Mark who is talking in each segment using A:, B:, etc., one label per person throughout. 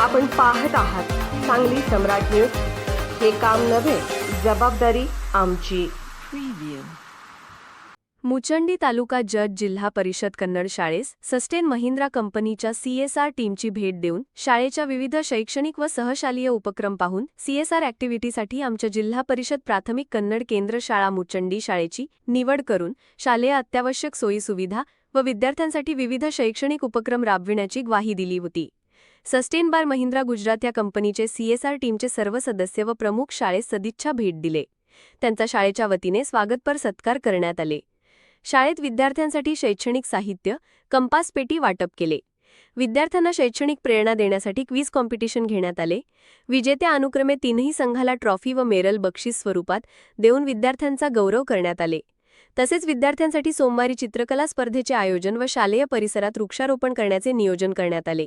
A: आपण पाहत आहात सांगली सम्राट न्यूज. हे काम नव्हे जबाबदारी आमची.
B: मुचंडी तालुका जज जिल्हा परिषद कन्नड शाळेस सस्टेन महिंद्रा कंपनीच्या सीएसआर टीमची भेट देऊन शाळेच्या विविध शैक्षणिक व सहशालीय उपक्रम पाहून सीएसआर ॲक्टिव्हिटीसाठी आमच्या जिल्हा परिषद प्राथमिक कन्नड केंद्र शाळा मुचंडी शाळेची निवड करून शालेय अत्यावश्यक सोयीसुविधा व विद्यार्थ्यांसाठी विविध शैक्षणिक उपक्रम राबविण्याची ग्वाही दिली होती. सस्टेन बार महिंद्रा गुजरात या कंपनीचे सीएसआर टीमचे सर्व सदस्य व प्रमुख शाळेत सदिच्छा भेट दिले. त्यांचा शाळेच्या वतीने स्वागतपर सत्कार करण्यात आले. शाळेत विद्यार्थ्यांसाठी शैक्षणिक साहित्य कंपास पेटी वाटप केले. विद्यार्थ्यांना शैक्षणिक प्रेरणा देण्यासाठी क्विज कॉम्पिटिशन घेण्यात आले. विजेत्या अनुक्रमे तीनही संघाला ट्रॉफी व मेरल बक्षीस स्वरूपात देऊन विद्यार्थ्यांचा गौरव करण्यात आले. तसेच विद्यार्थ्यांसाठी सोमवारी चित्रकला स्पर्धेचे आयोजन व शालेय परिसरात वृक्षारोपण करण्याचे नियोजन करण्यात आले.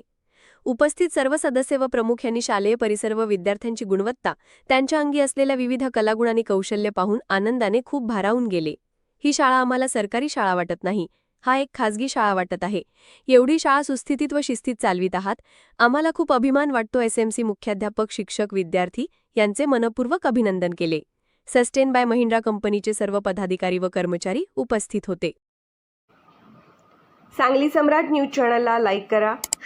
B: उपस्थित सर्व सदस्य व प्रमुख यांनी शालेय परिसर व विद्यार्थ्यांची गुणवत्ता त्यांच्या अंगी असलेल्या विविध कलागुण आणि कौशल्य पाहून आनंदाने खूप भारावून गेले. ही शाळा आम्हाला सरकारी शाळा वाटत नाही. हा एक खाजगी शाळा वाटत आहे. एवढी शाळा सुस्थितीत व शिस्तीत चालवित आहात. आम्हाला खूप अभिमान वाटतो एसएमसी मुख्याध्यापक शिक्षक विद्यार्थी यांचे मनपूर्वक अभिनंदन केले. सस्टेन बाय महिंद्रा कंपनीचे सर्व पदाधिकारी व कर्मचारी उपस्थित होते.
A: सांगली सम्राट न्यूज चॅनलला लाईक करा.